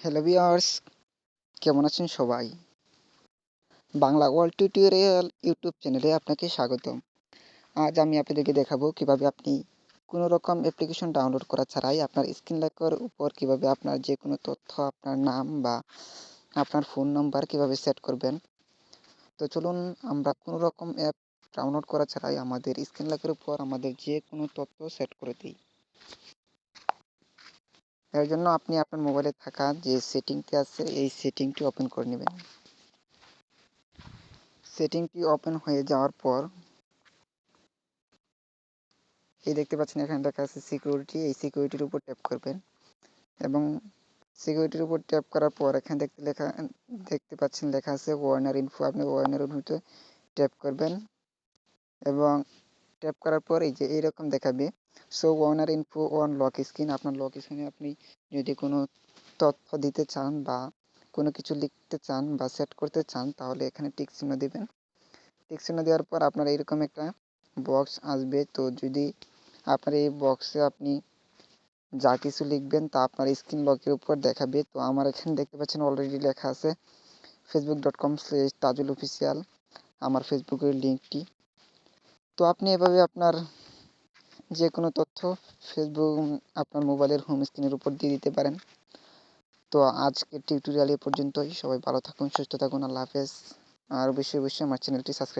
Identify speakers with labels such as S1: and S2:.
S1: Hello viewers কেমন আছেন সবাই? বাংলা ওয়ার্ল্ড টিউটোরিয়াল ইউটিউব চ্যানেলে আপনাকে স্বাগতম। আজ আমি আপনাদেরকে দেখাবো কীভাবে আপনি কোনো রকম অ্যাপ্লিকেশন ডাউনলোড করা ছাড়াই আপনার স্ক্রিন লেখার উপর কীভাবে আপনার যে কোনো তথ্য, আপনার নাম বা আপনার ফোন নাম্বার কীভাবে সেট করবেন। তো চলুন আমরা কোনো রকম অ্যাপ ডাউনলোড করা ছাড়াই আমাদের স্ক্রিন লেখার উপর আমাদের যে কোনো তথ্য সেট করে দিই। এর জন্য আপনি আপনার মোবাইলে থাকা যে সেটিংটি আছে, এই সেটিংটি ওপেন করে নেবেন। সেটিংটি ওপেন হয়ে যাওয়ার পর, এই দেখতে পাচ্ছেন এখানে লেখা আছে সিকিউরিটি এই সিকিউরিটির উপর ট্যাপ করবেন। এবং সিকিউরিটির উপর ট্যাপ করার পর এখানে দেখতে লেখা, দেখতে পাচ্ছেন লেখা আছে ওয়ার্নার ইনফো আপনি ওয়ার্নার ইনফোতে ট্যাপ করবেন। এবং ট্যাপ করার পর এই যে এইরকম দেখাবে so warner info one lock screen আপনার লক স্ক্রিনে আপনি যদি কোনো তথ্য দিতে চান বা কোনো কিছু লিখতে চান বা সেট করতে চান, তাহলে এখানে টিক চিহ্ন দেবেন। টিক চিহ্ন দেওয়ার পর আপনার এরকম একটা বক্স আসবে। তো যদি আপনার এই বক্সে আপনি যা কিছু লিখবেন, তা আপনার স্ক্রিন লকের উপর দেখাবে। তো আমার এখানে দেখতে পাচ্ছেন অলরেডি লেখা আছে Facebook dot com Tajul official আমার ফেসবুকের লিঙ্কটি তো আপনি এভাবে আপনার যে কোনো তথ্য ফেসবুক আপনার মোবাইলের হোম স্ক্রিনের উপর দিয়ে দিতে পারেন। তো আজকের টিউটোরিয়াল এ পর্যন্তই। সবাই ভালো থাকুন, সুস্থ থাকুন। আল্লাহ হাফেজ। আর অবশ্যই অবশ্যই আমার চ্যানেলটি সাবস্ক্রাইব